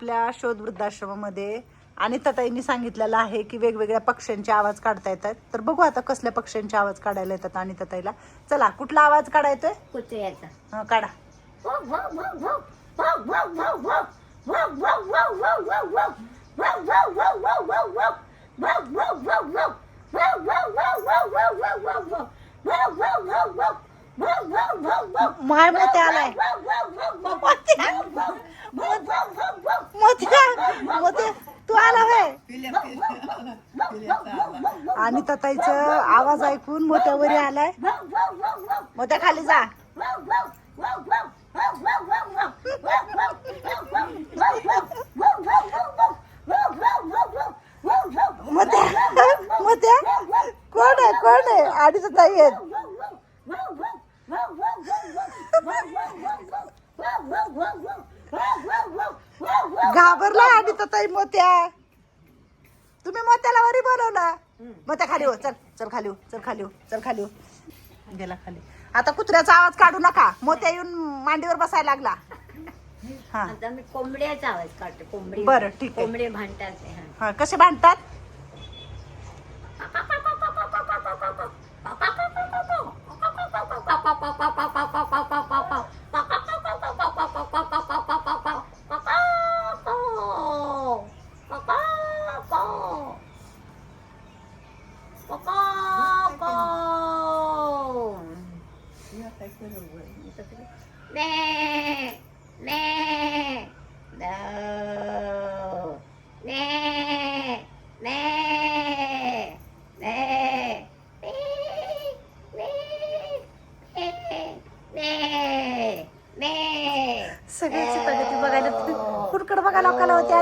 आपल्या शोध वृद्धाश्रमामध्ये अनिताताईंनी सांगितलेलं आहे की वेगवेगळ्या पक्ष्यांचे आवाज काढता येतात. तर बघू आता कसल्या पक्ष्यांचे आवाज काढायला येतात अनिताताईला चला कुठला आवाज कुत्र्याचा. हं, काढा. माय मोत्या आलाय. मोत्या मोत्या तू आला होय? आणि तताईच आवाज ऐकून मोत्यावरी आलाय. मोत्या खाली जा. मोत्या मोत्या कोण आहे कोण आहे? आणि ताई आहेत. ताई मोत्या तुम्ही मोत्याला वरी बोलवला मोत्या खाली हो चल चल खाली हो चल खाली हो चल खाली हो गेला खाली आता कुत्र्याचा आवाज काढू नका मोत्या येऊन मांडीवर बसायला लागला हा आता मी कोंबड्याचा आवाज काढतो कोंबडी बरं, ठीक आहे. कोंबडे भांडतात ते, हा. हा कसे भांडतात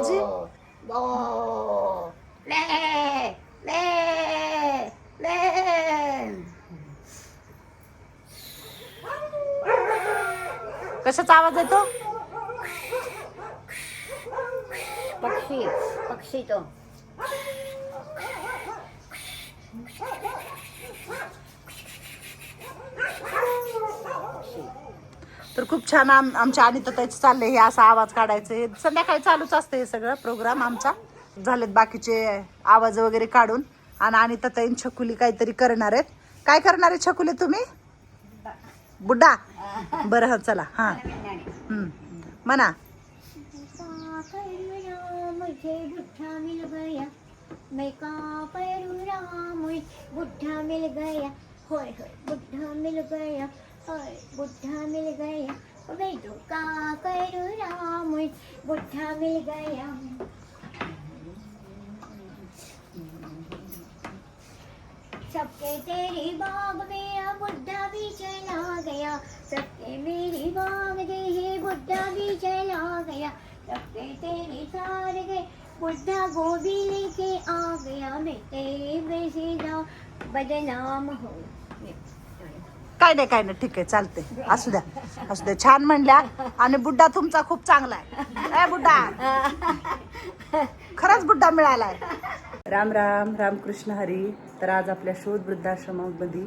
Imagine? Oh. Le! Le! Le! Kasi tawag dito? Paksi. Paksi to. Paksi. तर खूप छान आम आमच्या अनिताताईचं चालले हे असा आवाज काढायचं. हे संध्याकाळी चालूच असतं हे सगळं प्रोग्राम आमचा. झालेत बाकीचे आवाज वगैरे काढून. आणि अनिताताईन छकुली काहीतरी करणार आहेत. काय करणार आहे छकुली तुम्ही? बुड्डा बरं हा चला हां. म्हणा. का मैं मुझे बुढ़ा मिल गया. होय होय बुढ़ा मिल गया. बुढ़ा मिल गया तो का करूया मुझे बुढ़ा मिल गया सबके तेरी बाग में बुढ़ा भी चला गया सबके मेरी बाग दे बुढ़ा भी चला गया सबके तेरे सार गए बुढ़ा गोभी लेके आ गया मैं तेरे जाऊँ बदनाम हो काय नाही काय नाही ठीक आहे चालते असू द्या असू द्या. छान म्हणल्या आणि बुड्डा तुमचा खूप चांगला आहे. ए बुड्डा खरंच बुड्डा मिळालाय. राम राम रामकृष्ण हरी. तर आज आपल्या शोध वृद्धाश्रमामध्ये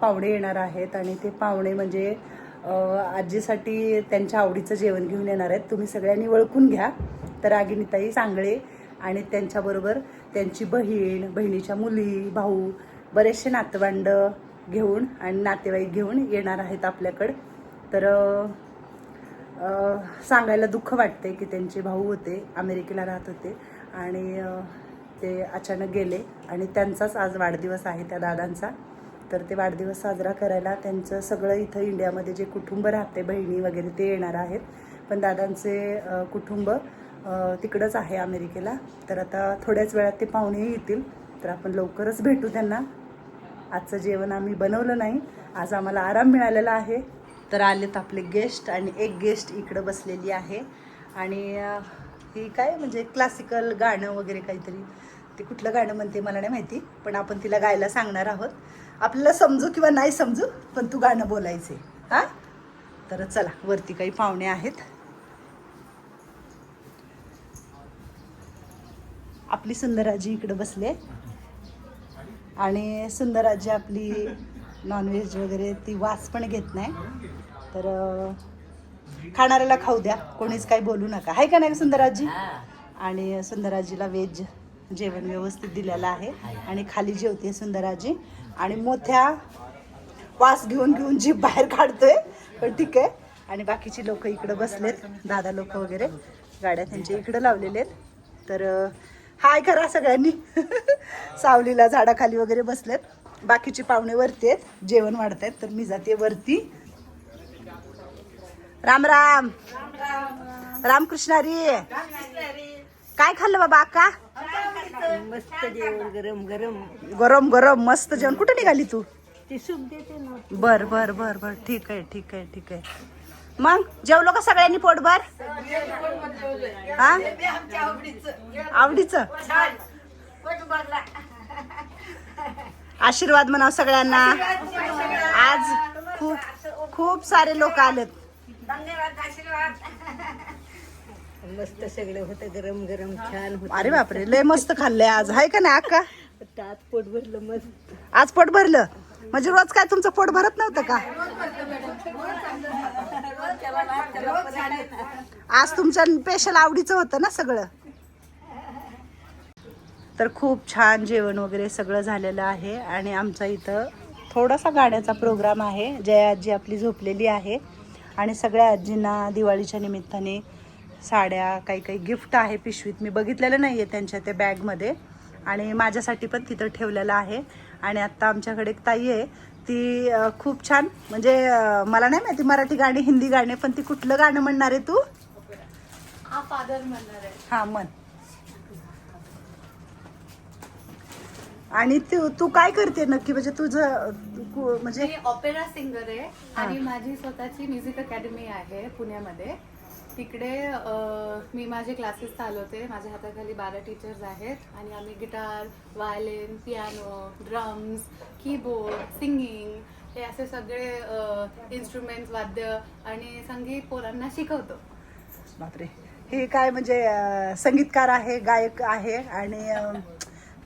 पाहुणे येणार आहेत आणि ते पाहुणे म्हणजे आजीसाठी त्यांच्या आवडीचं जेवण घेऊन येणार आहेत. तुम्ही सगळ्यांनी ओळखून घ्या. तर आगिनीताई सांगळे आणि त्यांच्याबरोबर त्यांची बहीण बहिणीच्या मुली भाऊ बरेचसे नातवंड घेऊन आणि नातेवाईक घेऊन येणार आहेत आपल्याकडं. तर सांगायला दुःख वाटते की त्यांचे भाऊ होते अमेरिकेला राहत होते आणि ते अचानक गेले आणि त्यांचाच आज वाढदिवस आहे त्या दादांचा. तर ते वाढदिवस साजरा करायला त्यांचं सगळं इथं इंडियामध्ये जे कुटुंब राहते बहिणी वगैरे ते येणार आहेत. पण दादांचे कुटुंब तिकडंच आहे अमेरिकेला. तर आता थोड्याच वेळात ते पाहुणे येतील. तर आपण लवकरच भेटू त्यांना. आजचं जेवण आम्ही बनवलं नाही. आज आम्हाला आराम मिळालेला आहे. तर आलेत आपले गेस्ट आणि एक गेस्ट इकडं बसलेली आहे. आणि ही काय म्हणजे क्लासिकल गाणं वगैरे काहीतरी. ते कुठलं गाणं म्हणते मला नाही माहिती पण आपण तिला गायला सांगणार आहोत. आपल्याला समजू किंवा नाही समजू पण तू गाणं बोलायचे हां? तर चला वरती काही पाहुणे आहेत. आपली सुंदराजी इकडं बसले. आणि सुंदराजी आपली नॉनव्हेज वगैरे ती वास पण घेत नाही. तर खाणाऱ्याला खाऊ द्या. कोणीच काही बोलू नका. आहे का नाही सुंदराजी आणि सुंदराजीला व्हेज जेवण व्यवस्थित दिलेलं आहे. आणि खाली जेवते सुंदराजी आणि मोठ्या वास घेऊन घेऊन जीभ बाहेर काढतोय. पण ठीक आहे. आणि बाकीची लोक इकडं बसलेत. दादा लोक वगैरे. गाड्या त्यांच्या इकडं लावलेले आहेत. तर हाय करा सगळ्यांनी. सावलीला झाडाखाली वगैरे बसलेत. बाकीचे पाहुणे वरती आहेत. जेवण वाढत आहेत तर मी जाते वरती. राम राम. रामकृष्णारी काय खाल्लं बाबा अक्का? मस्त जेवण गरम गरम. गरम गरम मस्त जेवण. कुठे निघाली तू? ती सूप देते ना. बर बर बर बर. ठीक आहे ठीक आहे ठीक आहे. मग? जेवलो का सगळ्यांनी पोटभर? हा? आवडीच? आशीर्वाद म्हणाव सगळ्यांना. आज खूप खूप सारे लोक आलेत. मस्त सगळं होतं गरम गरम छान होत. अरे बापरे लय मस्त खाल्लंय आज. हाय का नाही अक्का? तात पोट भरलं मस्त. आज पोट भरलं? म्हणजे रोज काय तुमचं पोट भरत नव्हतं का? आज तुमच्या स्पेशल आवडीचं होतं ना सगळं? तर खूप छान जेवण वगैरे सगळं झालेलं आहे आणि आमचा इथं थोडासा गाण्याचा प्रोग्राम आहे. जया आजी आपली झोपलेली आहे आणि सगळ्या आजींना दिवाळीच्या निमित्ताने साड्या काही काही गिफ्ट आहे पिशवीत. मी बघितलेलं नाही आहे त्यांच्या त्या बॅगमध्ये आणि माझ्यासाठी पण तिथं ठेवलेलं आहे. आणि आत्ता आमच्याकडे एक ताई आहे ती खूप छान. म्हणजे मला नाही माहिती मराठी गाणी हिंदी गाणे पण ती कुठलं गाणं म्हणणार आहे तू? हा फादर म्हणणार. आहे हा मन आणि तू तू काय करते नक्की? म्हणजे तुझं म्हणजे ऑपेरा सिंगर आहे आणि माझी स्वतःची म्युझिक अकॅडमी आहे पुण्यामध्ये. तिकडे मी माझे क्लासेस चालवते. माझ्या हाताखाली बारा टीचर्स आहेत आणि आम्ही guitar violin piano drums keyboard singing हे असे सगळे इन्स्ट्रुमेंट्स वाद्य आणि संगीत पोरांना शिकवतो. बापरे. हे काय म्हणजे संगीतकार आहे गायक आहे आणि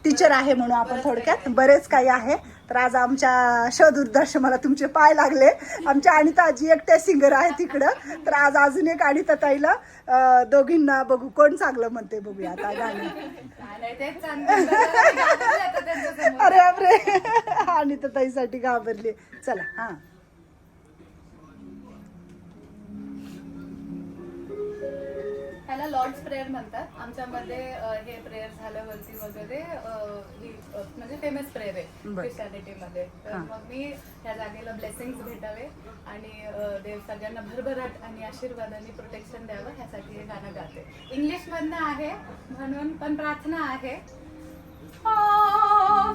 टीचर आहे म्हणून आपण थोडक्यात. बरेच काही आहे. तर आज आमच्या शोधुर्दर्शनाला तुमचे पाय लागले. आमच्या अनिता आजी एकट्या सिंगर आहे तिकडं तर आज अजून एक अनिता ताईला दोघींना बघू. कोण चांगलं म्हणते बघूया आता गाणं. अरे अरे बापरे. अनिता ताईसाठी घाबरली. चला हां. ह्याला लॉर्ड्स प्रेयर म्हणतात आमच्यामध्ये हे प्रेयर झाल्यावरती वगैरे ही, अ, म्हणजे फेमस प्रेयर आहे बरं. क्रिस्टियानिटीमध्ये तर हां. मग मी ह्या जागेला ब्लेसिंग्स भेटावे आणि अ, देव सगळ्यांना भरभराट आणि आशीर्वाद आणि प्रोटेक्शन द्यावं ह्यासाठी हे गाणं गाते इंग्लिश मधनं आहे म्हणून पण प्रार्थना आहे Our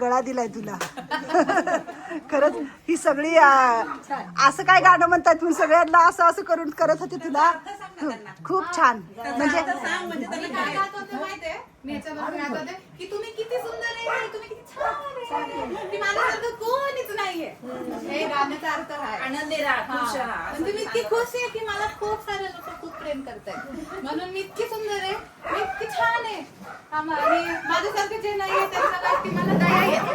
गळा दिलाय तुला. खरंच ही सगळी असं काय गाणं म्हणतात तुम्ही? सगळ्यांना असं असं करून करत होते तुला? खूप छान. म्हणजे मी काय गात होते माहितीये मी याच्याबरोबर गात होते की तुम्ही किती सुंदर आहे तुम्ही किती छान कोणीच नाहीये. हे गाण्याचा अर्थ आहे. आनंदी राहा खुश हा. राहा. पण तुम्ही इतकी खुश आहे की मला खूप सारे लोक खूप प्रेम करतायत. म्हणून मी इतकी सुंदर आहे मी इतकी छान आहे. हा, माझ्यासारखं जे नाही आहे त्यांच्यावरती मला दया येते.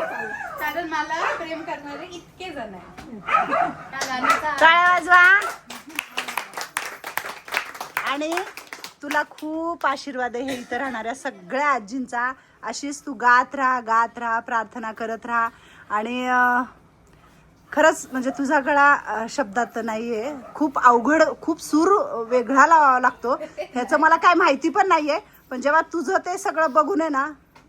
कारण मला प्रेम करणारे इतके जण आहे वाजवा. आणि तुला खूप आशीर्वाद आहे हे इथं राहणाऱ्या सगळ्या आजींचा. अशीच तू गात राहा गात राहा प्रार्थना करत राहा. आणि खरंच म्हणजे तुझा गळा शब्दात नाही आहे खूप अवघड खूप सूर वेगळा लावावा लागतो. ह्याचं मला काय माहिती पण नाही आहे पण जेव्हा तुझं ते सगळं बघून आहे ना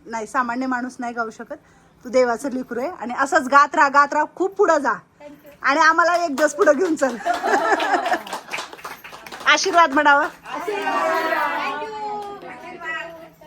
नाही सामान्य माणूस नाही गाऊ शकत. तू देवाचं लिकरू आहे आणि असंच गात राहा गात राहा खूप पुढं जा. आणि आम्हाला एक दिवस पुढं घेऊन चल. आशीर्वाद म्हणावं.